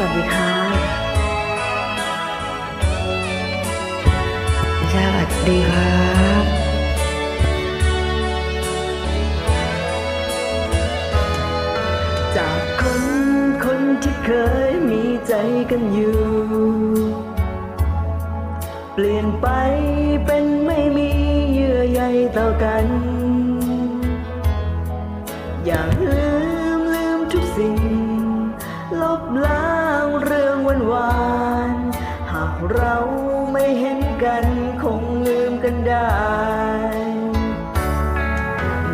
วัสดีครับสวัสดีครับจากคนคนที่เคยมีใจกันอยู่ เปลี่ยนไปเป็นไม่มีเยื่อใยต่อกัน วาน หากเราไม่เห็นกันคงลืมกันได้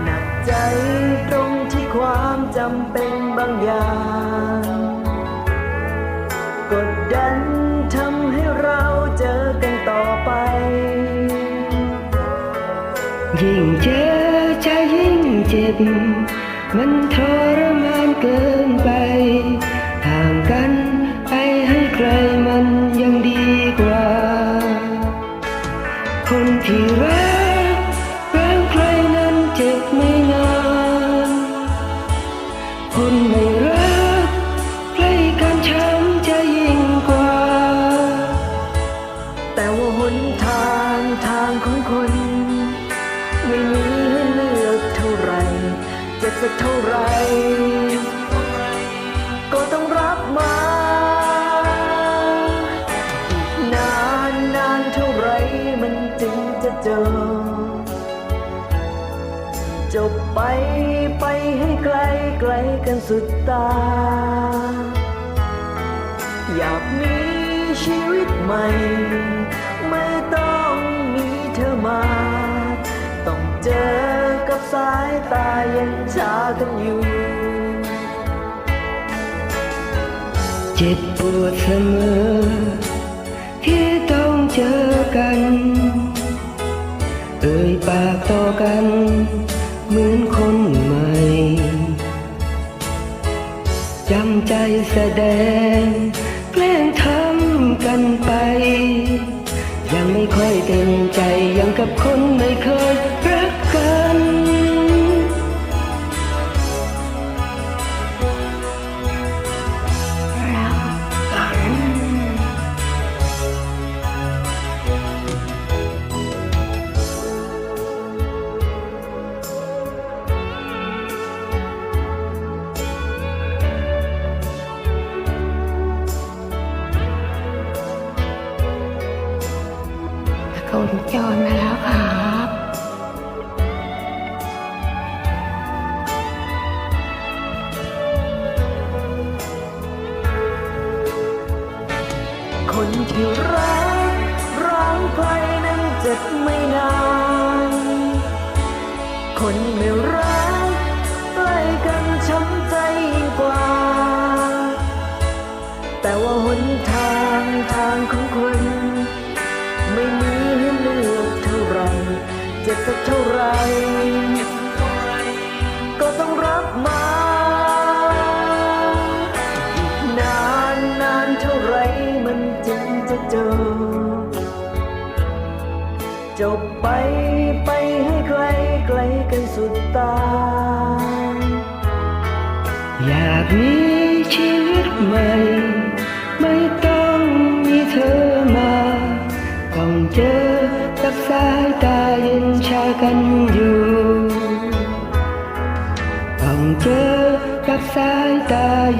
หนักใจตรงที่ความจำเป็นบางอย่าง กดดันทำให้เราเจอกันต่อไป ยิ่งเจอใจยิ่งเจ็บ มันทรมานเกินไป ที่รักรักใครนั้นเจ็บไม่นานคนไม่รักใกล้กันช้ำจะยิ่งกว่า แต่ว่าหนทางทางของคน ไม่มีให้เลือกเท่าไหรเจ็บสักเท่าไหร เจอ จบไปไปให้ไกลไกลกันสุดตา อยากมีชีวิตใหม่ ไม่ต้องมีเธอมา ต้องเจอกับสายตายังชากันอยู่ เจ็บปวดเสมอ ที่ต้องเจอกัน ปากต่อกัน เหมือนคนใหม่จำใจแสดง แกล้งทำกันไป ยังไม่ค่อยเต็มใจยังกับคนไม่เคย คุณจรมาแล้วครับคนที่รักร้องใครนั้นเจ็บไม่นานคนไม่รัก เจ็บสักเท่าไร ก็ต้องรับมาอีกนานนานเท่าไรมันจึงจะเจอ จบไปไปให้ไกลไกลกันสุดตา อยากมีชีวิตใหม่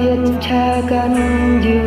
ย็นชากันอยู่